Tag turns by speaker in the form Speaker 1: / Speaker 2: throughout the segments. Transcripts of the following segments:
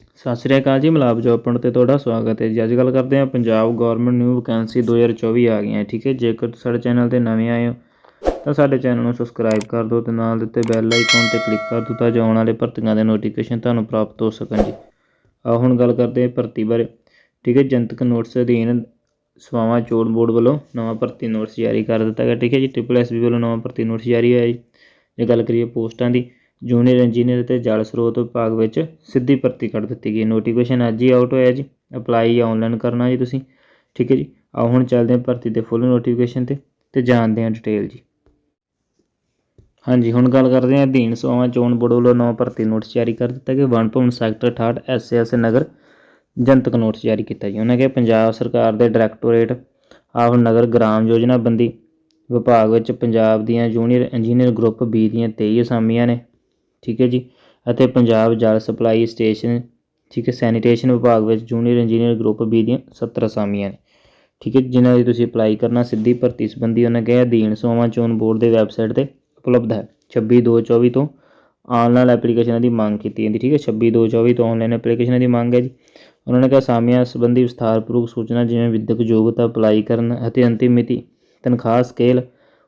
Speaker 1: ਸਤਿ ਸ੍ਰੀ ਅਕਾਲ ਜੀ ਮਲਾਪ job point ਤੇ ਤੁਹਾਡਾ ਸਵਾਗਤ ਹੈ ਜੀ। ਅੱਜ ਗੱਲ ਕਰਦੇ ਹਾਂ ਪੰਜਾਬ ਗਵਰਨਮੈਂਟ ਨਿਊ ਵੈਕੈਂਸੀ 2024 ਆ ਗਈਆਂ, ਠੀਕ ਹੈ। ਜੇਕਰ ਤੁਸੀਂ ਸਾਡੇ ਚੈਨਲ ਤੇ ਨਵੇਂ ਆਏ ਹੋ, ਤਾਂ ਸਾਡੇ ਚੈਨਲ ਨੂੰ ਸਬਸਕ੍ਰਾਈਬ ਕਰ ਦਿਓ ਤੇ ਨਾਲ ਦਿੱਤੇ ਬੈਲ ਆਈਕਨ ਤੇ ਕਲਿੱਕ ਕਰ ਦਿਓ ਤਾਂ ਜੋ ਆਉਣ ਵਾਲੇ ਭਰਤੀਆਂ ਦੇ ਨੋਟੀਫਿਕੇਸ਼ਨ ਤੁਹਾਨੂੰ ਪ੍ਰਾਪਤ ਹੋ ਸਕਣ ਜੀ। ਆਓ ਹੁਣ ਗੱਲ ਕਰਦੇ ਹਾਂ ਭਰਤੀ ਬਾਰੇ, ਠੀਕ ਹੈ। ਜਨਤਕ ਨੋਟਿਸ ਅਧੀਨ ਸੇਵਾਵਾਂ ਚੋਣ ਬੋਰਡ ਵੱਲੋਂ ਨਵਾਂ ਭਰਤੀ ਨੋਟਿਸ ਜਾਰੀ ਕਰ ਦਿੱਤਾ ਗਿਆ, ਠੀਕ ਹੈ ਜੀ। ਟ੍ਰਿਪਲ ਐਸਬੀ ਵੱਲੋਂ ਨਵਾਂ ਭਰਤੀ ਨੋਟਿਸ ਜਾਰੀ ਹੋਇਆ ਜੀ। ਜੇ ਗੱਲ ਕਰੀਏ ਪੋਸਟਾਂ ਦੀ ਜੂਨੀਅਰ ਇੰਜੀਨੀਅਰ ਅਤੇ ਜਲ ਸਰੋਤ ਵਿਭਾਗ ਵਿੱਚ ਸਿੱਧੀ ਭਰਤੀ ਕੱਢ ਦਿੱਤੀ ਗਈ। ਨੋਟੀਫਿਕੇਸ਼ਨ ਅੱਜ ਹੀ ਆਊਟ ਹੋਇਆ ਜੀ। ਅਪਲਾਈ ਆਨਲਾਈਨ ਕਰਨਾ ਜੀ ਤੁਸੀਂ। ਠੀਕ ਹੈ ਜੀ। ਆਓ ਹੁਣ ਚੱਲਦੇ ਹਾਂ ਭਰਤੀ ਦੇ ਫੁੱਲ ਨੋਟੀਫਿਕੇਸ਼ਨ ਤੇ ਤੇ ਜਾਣਦੇ ਹਾਂ ਡਿਟੇਲ ਜੀ। ਹਾਂਜੀ, ਹੁਣ ਗੱਲ ਕਰਦੇ ਹਾਂ ਅਧੀਨ ਸੇਵਾਵਾਂ ਚੋਣ ਬੋਰਡ ਵੱਲੋਂ ਨਵਾਂ ਭਰਤੀ ਨੋਟਿਸ ਜਾਰੀ ਕਰ ਦਿੱਤਾ ਗਿਆ। ਵਨ ਭਵਨ ਸੈਕਟਰ 68 ਐਸਐਸ ਨਗਰ ਜਨਤਕ ਨੋਟਿਸ ਜਾਰੀ ਕੀਤਾ ਜੀ। ਉਹਨਾਂ ਕਿਹਾ ਪੰਜਾਬ ਸਰਕਾਰ ਦੇ ਡਾਇਰੈਕਟੋਰੇਟ ਆਫ ਨਗਰ ਗ੍ਰਾਮ ਯੋਜਨਾਬੰਦੀ ਵਿਭਾਗ ਵਿੱਚ ਪੰਜਾਬ ਦੀਆਂ ਜੂਨੀਅਰ ਇੰਜੀਨੀਅਰ ਗਰੁੱਪ ਬੀ ਦੀਆਂ 23 ਅਸਾਮੀਆਂ ਨੇ। ਠੀਕ ਹੈ ਜੀ? ਅਤੇ ਪੰਜਾਬ ਜਲ ਸਪਲਾਈ ਸਟੇਸ਼ਨ, ਠੀਕ ਹੈ, ਸੈਨੀਟੇਸ਼ਨ ਵਿਭਾਗ ਵਿੱਚ ਜੂਨੀਅਰ ਇੰਜੀਨੀਅਰ ਗਰੁੱਪ ਬੀ ਦੀਆਂ 70 ਅਸਾਮੀਆਂ ਨੇ। ਠੀਕ ਹੈ, ਜਿਨ੍ਹਾਂ ਦੀ ਤੁਸੀਂ ਅਪਲਾਈ ਕਰਨਾ, ਸਿੱਧੀ ਭਰਤੀ ਸੰਬੰਧੀ ਉਹਨਾਂ ਕਿਹਾ, ਅਧੀਨ ਸੋਮਾ ਚੋਣ ਬੋਰਡ ਦੇ ਵੈਬਸਾਈਟ ਤੇ ਉਪਲਬਧ ਹੈ। 26 2 24 ਤੋਂ ਆਨਲਾਈਨ ਐਪਲੀਕੇਸ਼ਨਾਂ ਦੀ ਮੰਗ ਕੀਤੀ ਜਾਂਦੀ, ਠੀਕ ਹੈ? 26 2 24 ਤੋਂ ਆਨਲਾਈਨ ਐਪਲੀਕੇਸ਼ਨਾਂ ਦੀ ਮੰਗ ਹੈ ਜੀ। ਉਹਨਾਂ ਨੇ ਕਿਹਾ, ਅਸਾਮੀਆਂ ਸੰਬੰਧੀ ਵਿਸਥਾਰਪੂਰਵਕ ਸੂਚਨਾ ਜਿਵੇਂ ਵਿਦਿਅਕ ਯੋਗਤਾ ਅਪਲਾਈ ਕਰਨ ਅਤੇ ਅੰਤਿਮ ਮਿਤੀ ਤਨਖਾਹ ਸਕੇਲ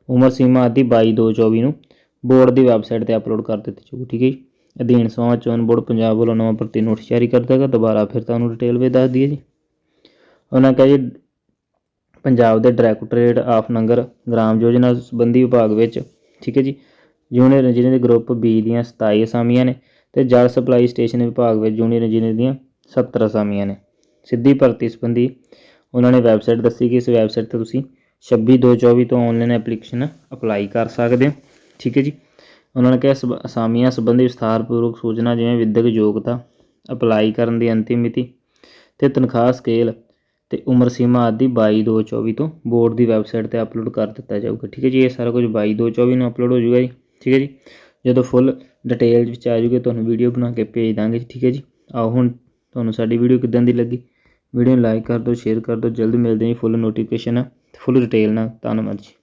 Speaker 1: ਉਮਰ ਸੀਮਾ ਆਦਿ 22 2 24 ਨੂੰ ਬੋਰਡ ਦੀ ਵੈਬਸਾਈਟ ਤੇ ਅਪਲੋਡ ਕਰ ਦਿੱਤੀ ਜਾਊਗੀ, ਠੀਕ ਹੈ ਜੀ? ਅਧੀਨ ਸਮਾਂ ਚੋਣ ਬੋਰਡ ਪੰਜਾਬ ਵੱਲੋਂ ਨਵਾਂ ਭਰਤੀ ਨੋਟਿਸ ਜਾਰੀ ਕਰ ਦੇਗਾ ਦੁਬਾਰਾ ਫਿਰ ਤੁਹਾਨੂੰ ਡਿਟੇਲ ਵੀ ਦੱਸ ਦਈਏ ਜੀ। ਉਹਨਾਂ ਕਿਹਾ ਜੀ, ਪੰਜਾਬ ਦੇ ਡਾਇਰੈਕਟੋਰੇਟ ਆਫ ਨੰਗਰ ਗ੍ਰਾਮ ਯੋਜਨਾ ਸੰਬੰਧੀ ਵਿਭਾਗ ਵਿੱਚ, ਠੀਕ ਹੈ ਜੀ ਜੂਨੀਅਰ ਇੰਜੀਨੀਅਰ ਗਰੁੱਪ ਬੀ ਦੀਆਂ 27 ਅਸਾਮੀਆਂ ਨੇ ਤੇ ਜਲ ਸਪਲਾਈ ਸਟੇਸ਼ਨ ਵਿਭਾਗ ਵਿੱਚ ਜੂਨੀਅਰ ਇੰਜੀਨੀਅਰ ਦੀਆਂ 70 ਅਸਾਮੀਆਂ ਨੇ। ਸਿੱਧੀ ਭਰਤੀ ਸੰਬੰਧੀ ਉਹਨਾਂ ਨੇ ਵੈਬਸਾਈਟ ਦੱਸੀ ਕਿ ਇਸ ਵੈਬਸਾਈਟ ਤੇ ਤੁਸੀਂ 26 2 24 ਤੋਂ ਆਨਲਾਈਨ ਐਪਲੀਕੇਸ਼ਨ ਅਪਲਾਈ ਕਰ ਸਕਦੇ ਹੋ। ਠੀਕ ਹੈ ਜੀ। ਉਹਨਾਂ ਨੇ ਕਿਹਾ ਸਬ- ਅਸਾਮੀਆਂ ਸੰਬੰਧੀ ਵਿਸਥਾਰਪੂਰਵਕ ਸੂਚਨਾ ਜਿਵੇਂ ਵਿਦਿਅਕ ਯੋਗਤਾ ਅਪਲਾਈ ਕਰਨ ਦੀ ਅੰਤਿਮ ਮਿਤੀ ਤੇ ਤਨਖਾਹ ਸਕੇਲ ਤੇ ਉਮਰ ਸੀਮਾ ਆਦਿ 22 2 24 ਤੋਂ ਬੋਰਡ ਦੀ ਵੈਬਸਾਈਟ ਤੇ ਅਪਲੋਡ ਕਰ ਦਿੱਤਾ ਜਾਊਗਾ। ਠੀਕ ਹੈ ਜੀ ਇਹ ਸਾਰਾ ਕੁਝ 22 2 24 ਨੂੰ ਅਪਲੋਡ ਹੋ ਜਾਊਗਾ ਜੀ। ਠੀਕ ਹੈ ਜੀ ਜਦੋਂ ਫੁੱਲ ਡਿਟੇਲ ਵਿੱਚ ਆ ਜਾਊਗੇ ਤੁਹਾਨੂੰ ਵੀਡੀਓ ਬਣਾ ਕੇ ਭੇਜ ਦਾਂਗੇ ਜੀ, ਠੀਕ ਹੈ ਜੀ ਆਓ ਹੁਣ ਤੁਹਾਨੂੰ ਸਾਡੀ ਵੀਡੀਓ ਕਿਦਾਂ ਦੀ ਲੱਗੀ? ਵੀਡੀਓ ਨੂੰ ਲਾਈਕ ਕਰ ਦਿਓ ਸ਼ੇਅਰ ਕਰ ਦਿਓ ਜਲਦ ਮਿਲਦੇ ਹਾਂ ਫੁੱਲ ਨੋਟੀਫਿਕੇਸ਼ਨ ਫੁੱਲ ਡਿਟੇਲ ਨਾਲ। ਧੰਨਵਾਦ ਜੀ।